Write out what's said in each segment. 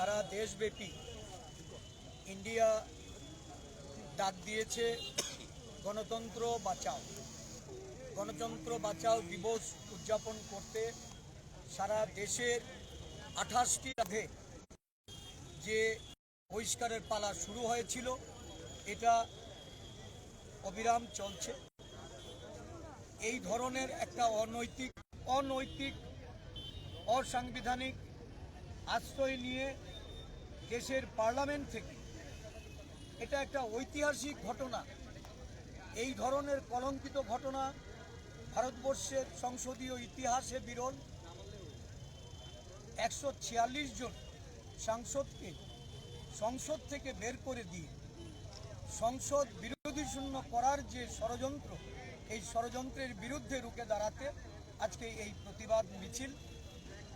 সারা দেশব্যাপী ইন্ডিয়া ডাক দিয়েছে, গণতন্ত্র বাঁচাও। গণতন্ত্র বাঁচাও দিবস উদযাপন করতে সারা দেশের আঠাশটি রাধে যে বহিষ্কারের পালা শুরু হয়েছিল, এটা অবিরাম চলছে। এই ধরনের একটা অনৈতিক অনৈতিক, অসাংবিধানিক আশ্রয় নিয়ে দেশের পার্লামেন্ট থেকে এটা একটা ঐতিহাসিক ঘটনা। এই ধরনের কলঙ্কিত ঘটনা ভারতবর্ষের সংসদীয় ইতিহাসে বিরল। একশো জন সাংসদকে সংসদ থেকে বের করে দিয়ে সংসদ বিরোধী শূন্য করার যে ষড়যন্ত্র, এই ষড়যন্ত্রের বিরুদ্ধে রুখে দাঁড়াতে আজকে এই প্রতিবাদ মিছিল।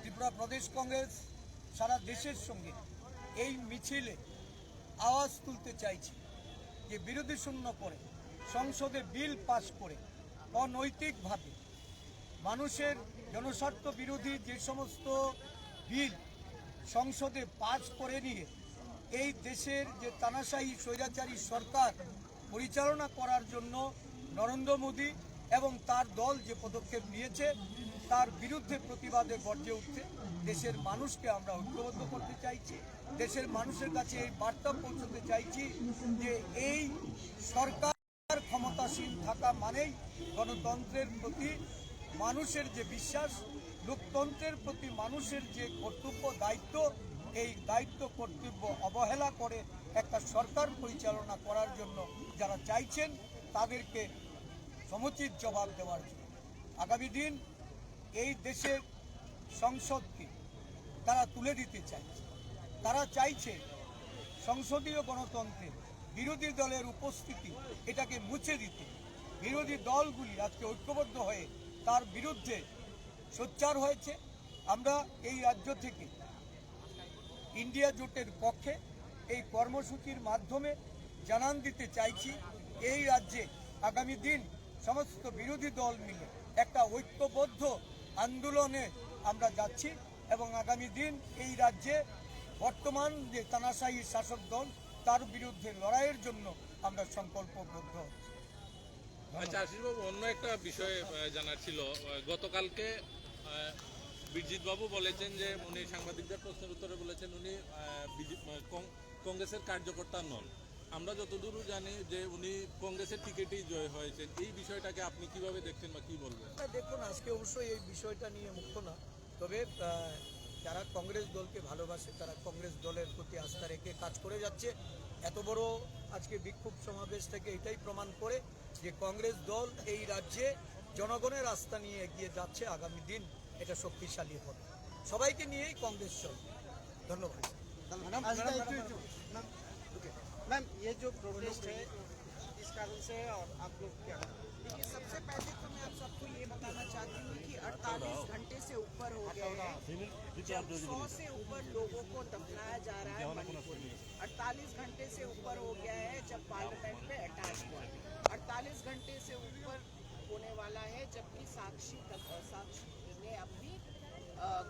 ত্রিপুরা প্রদেশ কংগ্রেস সারা দেশের সঙ্গে এই মিছিলে আওয়াজ তুলতে চাইছি যে বিরোধী শূন্য করে, সংসদে বিল পাশ করে, অনৈতিকভাবে মানুষের জনস্বার্থ বিরোধী যে সমস্ত বিল সংসদে পাস করে নিয়ে এই দেশের যে তানাশাহী স্বৈরাচারী সরকার পরিচালনা করার জন্য নরেন্দ্র মোদী এবং তার দল যে পদক্ষেপ নিয়েছে, তার বিরুদ্ধে প্রতিবাদে গর্জে উঠতে দেশের মানুষকে আমরা ঐক্যবদ্ধ করতে চাইছি। দেশের মানুষের কাছে এই বার্তা পৌঁছতে চাইছি যে এই সরকার ক্ষমতাসীন থাকা মানেই গণতন্ত্রের প্রতি মানুষের যে বিশ্বাস, লোকতন্ত্রের প্রতি মানুষের যে কর্তব্য, দায়িত্ব, এই দায়িত্ব কর্তব্য অবহেলা করে একটা সরকার পরিচালনা করার জন্য যারা চাইছেন, তাদেরকে সমুচিত জবাব দেওয়ার জন্য। আগামী দিন এই দেশের সংসদকে তারা তুলে দিতে চাইছে। তারা চাইছে সংসদীয় গণতন্ত্রে বিরোধী দলের উপস্থিতি এটাকে মুছে দিতে। বিরোধী দলগুলি আজকে ঐক্যবদ্ধ হয়ে তার বিরুদ্ধে সোচ্চার হয়েছে। আমরা এই রাজ্য থেকে ইন্ডিয়া জোটের পক্ষে এই কর্মসূচির মাধ্যমে জানান দিতে চাইছি, এই রাজ্যে আগামী দিন সমস্ত বিরোধী দল মিলে একটা ঐক্যবদ্ধ আন্দোলনে আমরা যাচ্ছি এবং আগামী দিন এই রাজ্যে বর্তমান যে তানাশাহী শাসক দল তার বিরুদ্ধে লড়াইয়ের জন্য আমরা সংকল্পবদ্ধ। আচ্ছা আশিসবাবু অন্য একটা বিষয়ে জানার ছিল। গতকালকে বাবু বলেছেন যে উনি সাংবাদিকদের প্রশ্নের উত্তরে বলেছেন উনি কংগ্রেসের কার্যকর্তা নন। আমরা যতদূর জানি যে উনি কংগ্রেসের টিকিটেই জয় হয়েছেন। এই বিষয়টাকে আপনি কীভাবে দেখছেন বা কি বলবেন? দেখুন আজকে অবশ্যই এই বিষয়টা নিয়ে মুখ্য না। তবে যারা কংগ্রেস দলকে ভালোবাসে তারা কংগ্রেস দলের প্রতি আস্থা রেখে কাজ করে যাচ্ছে এত বড় আজকে বিক্ষোভ সমাবেশ থেকে এটাই প্রমাণ করে যে কংগ্রেস দল এই রাজ্যে জনগণের আস্থা নিয়ে এগিয়ে যাচ্ছে আগামী দিন এটা শক্তিশালী হবে সবাইকে নিয়েই কংগ্রেস চলবে ধন্যবাদ मैम ये जो प्रोटेस्ट है इस कारण से है और आप लोग क्या देखिए, सबसे पहले तो मैं आप सबको ये बताना चाहती हूँ कि 48 घंटे से ऊपर हो गए हैं, जब 100 से ऊपर लोगों को दफनाया जा रहा है मणिपुर में। 48 घंटे से ऊपर हो गया है, जब पार्लियामेंट में अटैक हुआ 48 घंटे से ऊपर होने वाला है, जबकि साक्षी साक्षी ने अपनी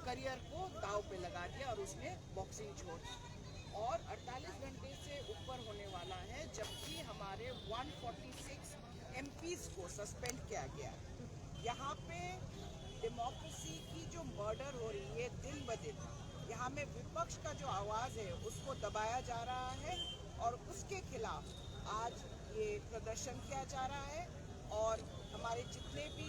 करियर को दाव पे लगा दिया और उसने बॉक्सिंग छोड़ दी। और 48 घंटे से ऊपर होने वाला है, जबकि हमारे 146 एमपीज को सस्पेंड किया गया। यहाँ पे डेमोक्रेसी की जो मर्डर हो रही है दिन ब दिन, यहाँ में विपक्ष का जो आवाज़ है, उसको दबाया जा रहा है और उसके खिलाफ आज ये प्रदर्शन किया जा रहा है और हमारे जितने भी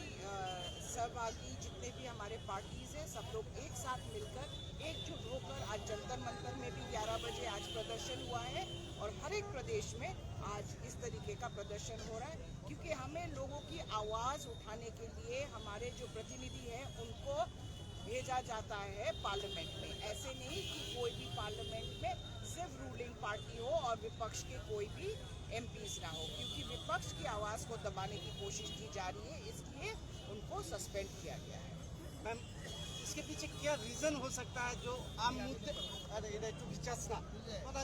सहभागी, जितने भी हमारे पार्टीज़ हैं, सब लोग एक साथ मिलकर, एकजुट होकर आज जंतर मंतर में भी 11 बजे आज प्रदर्शन हुआ है और हर एक प्रदेश में आज इस तरीके का प्रदर्शन हो रहा है, क्योंकि हमें लोगों की आवाज़ उठाने के लिए हमारे जो प्रतिनिधि हैं, उनको भेजा जाता है पार्लियामेंट में। ऐसे नहीं कि कोई भी पार्लियामेंट में सिर्फ़ रूलिंग पार्टी हो और विपक्ष के कोई भी एमपीज ना हो, क्योंकि विपक्ष की आवाज़ को दबाने की कोशिश की जा रही है, इसलिए उनको सस्पेंड किया गया है। मैम, इसके पीछे क्या रीजन हो सकता है जो आम मुद्दे अरे, इधर जो पता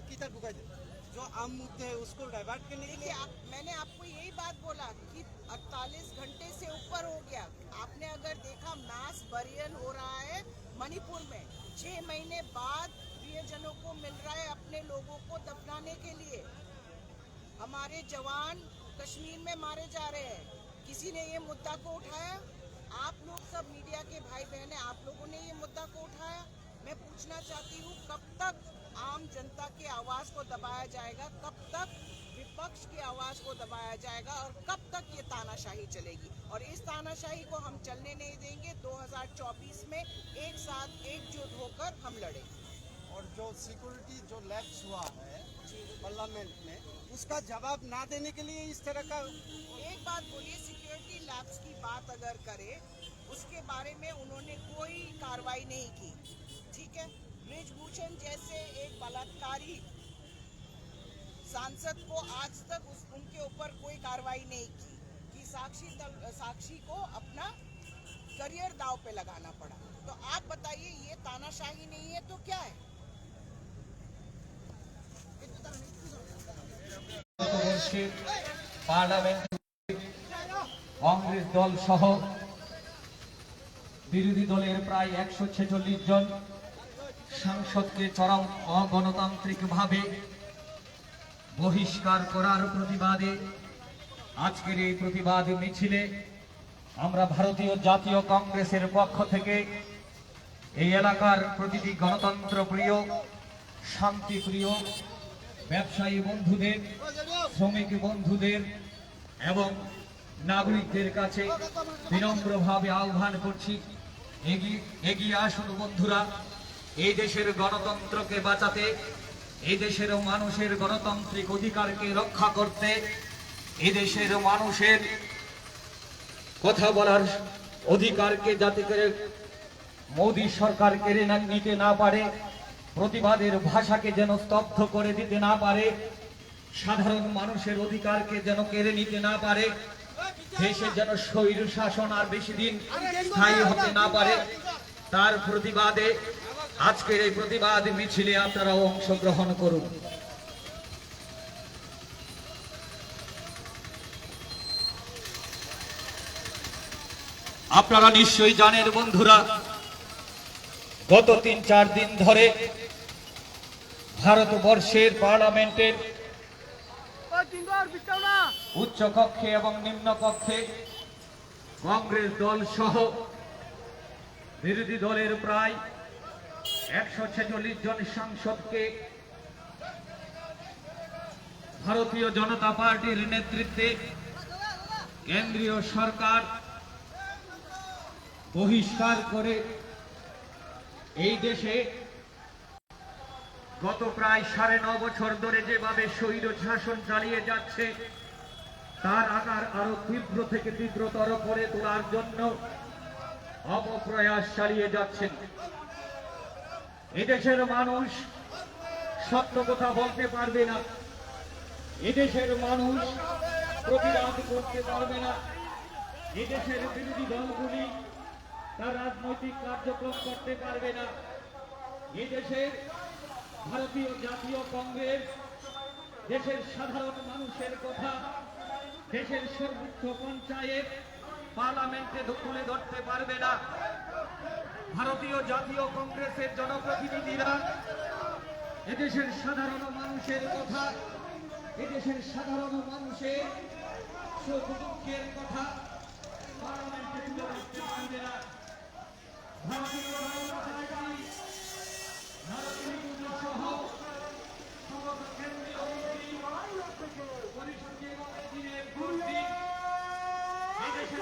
जो आम मुद्दे है उसको डाइवर्ट करने के लिए। आप मैंने आपको यही बात बोला कि 48 घंटे से ऊपर हो गया। आपने अगर देखा मास बरियल हो रहा है मणिपुर में। छह महीने बाद प्रियजनों को बचाने के लिए। हमारे जवान कश्मीर में मारे जा रहे हैं। किसी ने ये मुद्दा को उठाया? आप लोग सब मीडिया के भाई बहन हैं आप लोगों ने ये मुद्दा को उठाया? मैं पूछना चाहती हूँ कब तक आम जनता की आवाज़ को दबाया जाएगा कब तक विपक्ष की आवाज़ को दबाया जाएगा और कब तक ये तानाशाही चलेगी। और इस तानाशाही को हम चलने नहीं देंगे 2024 में एक साथ एकजुट होकर हम लड़ेंगे। और जो सिक्योरिटी जो लैप्स हुआ है पार्लियामेंट में उसका जवाब ना देने के लिए इस तरह का एक बात बोलिए सिक्योरिटी लैब्स की बात अगर करे उसके बारे में उन्होंने कोई कार्रवाई नहीं की ठीक है? ब्रिजभूषण जैसे एक बलात्कारी सांसद को आज तक उस उनके ऊपर कोई कार्रवाई नहीं की कि साक्षी तल- साक्षी को अपना करियर दाव पे लगाना पड़ा तो आप बताइए ये तानाशाही नहीं है तो क्या है ভারতবর্ষের পার্লামেন্ট কংগ্রেস দল সহ বিরোধী দলের প্রায় একশো ছেচল্লিশ জন সাংসদকে চরম অগণতান্ত্রিকভাবে বহিষ্কার করার প্রতিবাদে, আজকের এই প্রতিবাদ মিছিলে আমরা ভারতীয় জাতীয় কংগ্রেসের পক্ষ থেকে এই এলাকার প্রতিটি গণতন্ত্র প্রিয়, শান্তিপ্রিয় ব্যবসায়ী বন্ধুদের, শ্রমিক বন্ধুদের এবং নাগরিকদের কাছে বিনম্রভাবে আহ্বান করছি। এগিয়ে এগিয়ে আসুন বন্ধুরা। এই দেশের গণতন্ত্রকে বাঁচাতে এই দেশের মানুষের গণতান্ত্রিক অধিকারকে রক্ষা করতে এই দেশের মানুষের কথা বলার অধিকারকে যাতে করে মোদী সরকার কেড়ে নিতে না পারে, প্রতিবাদের ভাষাকে যেন স্তব্ধ করে দিতে না পারে, সাধারণ মানুষের অধিকারকে যেন কেড়ে নিতে না পারে, দেশে যেন স্বৈর শাসন আর বেশি দিন স্থায়ী হতে না পারে, তার প্রতিবাদে আজকের এই প্রতিবাদ মিছিলে আপনারাও অংশগ্রহণ করুন। আপনারা নিশ্চয়ই জানেন বন্ধুরা, গত তিন চার দিন ধরে ভারতবর্ষের পার্লামেন্টের উচ্চ কক্ষে এবং নিম্ন কক্ষে কংগ্রেস দল সহ বিরোধী দলের প্রায় একশো ছেচল্লিশ জন সাংসদকে ভারতীয় জনতা পার্টির নেতৃত্বে কেন্দ্রীয় সরকার বহিষ্কার করে এই দেশে গত প্রায় সাড়ে ন বছর ধরে যেভাবে স্বৈর শাসন চালিয়ে যাচ্ছে, তার আকার আরও তীব্র থেকে তীব্রতর করে তোলার জন্য অপপ্রয়াস চালিয়ে যাচ্ছেন। এদেশের মানুষ সত্য কথা বলতে পারবে না। এদেশের মানুষ প্রতিবাদ করতে পারবে না। এদেশের বিরোধী দলগুলি তার রাজনৈতিক কার্যক্রম করতে পারবে না। এদেশের ভারতীয় জাতীয় কংগ্রেস দেশের সাধারণ মানুষের কথা দেশের সর্বোচ্চ পঞ্চায়েত পার্লামেন্টে তুলে ধরতে পারবে না। ভারতীয় জাতীয় কংগ্রেসের জনপ্রতিনিধিরা, এদেশের সাধারণ মানুষের কথা, এদেশের সাধারণ মানুষের সুখ দুঃখের কথা ভারতীয় ভারতীয় কেন্দ্রীয় এদেশের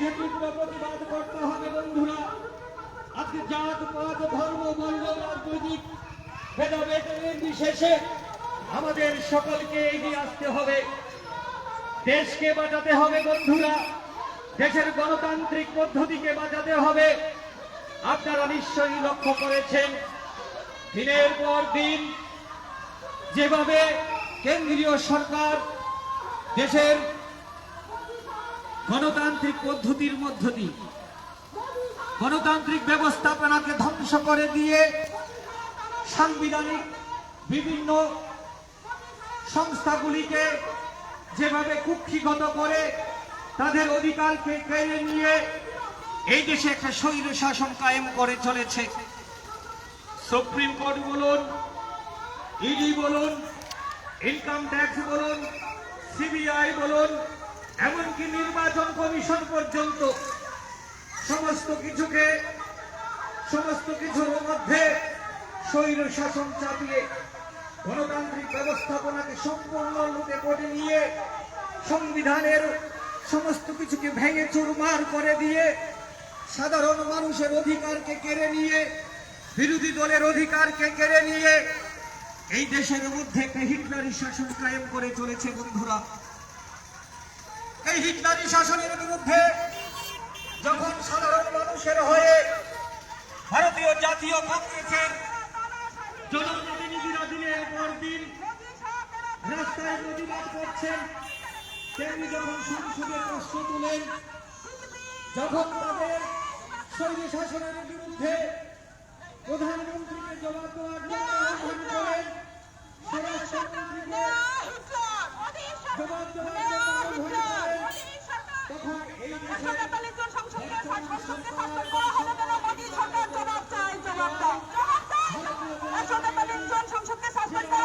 তীব্র প্রতিবাদ করতে হবে বন্ধুরা। আজকে জাত, পাত, ধর্ম, বর্ণ, রাজনৈতিক ভেদাভেদ নির্বিশেষে আমাদের সকলকে এগিয়ে আসতে হবে। দেশকে বাঁচাতে হবে বন্ধুরা। দেশের গণতান্ত্রিক পদ্ধতিকে বাঁচাতে হবে। আপনারা নিশ্চয়ই লক্ষ্য করেছেন, দিনের পর দিন যেভাবে কেন্দ্রীয় সরকার দেশের গণতান্ত্রিক পদ্ধতির মধ্য দিয়ে, গণতান্ত্রিক ব্যবস্থাপনাকে ধ্বংস করে দিয়ে সাংবিধানিক বিভিন্ন সংস্থাগুলিকে যেভাবে কুক্ষিগত করে তাদের অধিকারকে কেড়ে নিয়ে এই দেশে একটা স্বৈর শাসন কায়েম করে চলেছে। সুপ্রিম কোর্ট বলুন, ইডি বলুন, ইনকাম ট্যাক্স বলুন, সিবিআই বলুন এমনকি নির্বাচন কমিশন পর্যন্ত সমস্ত কিছুকে, সমস্ত কিছুর মধ্যে স্বৈর শাসন চাপিয়ে, গণতান্ত্রিক ব্যবস্থাপনাকে সম্পূর্ণ রূপে করে নিয়ে, সংবিধানের সমস্ত কিছুকে ভেঙে চুরমার করে দিয়ে, সাধারণ মানুষের অধিকারকে কেড়ে নিয়ে, বিরোধী দলের অধিকারকে কেড়ে নিয়ে, এই দেশের মধ্যে একটা হিটলারি শাসন কায়েম করে চলেছে বন্ধুরা। এই হিটলারি শাসনের বিরুদ্ধে যখন সাধারণ মানুষের হয়ে ভারতীয় জাতীয় কংগ্রেসের জনপ্রতিনিধিরা দিনের পর দিন রাস্তায় প্রতিবাদ করছেন, তেমনি যখন সংসদে প্রশ্ন তুলেন, যখন তাদের শৈলী শাসনের বিরুদ্ধে প্রধানমন্ত্রীকে জবাব দেওয়ার জন্য আহ্বান করেন, স্বরাষ্ট্রমন্ত্রীকে জবাব দেওয়ার জন্য আহ্বান করেন। সংসদকে সাসপেন্ড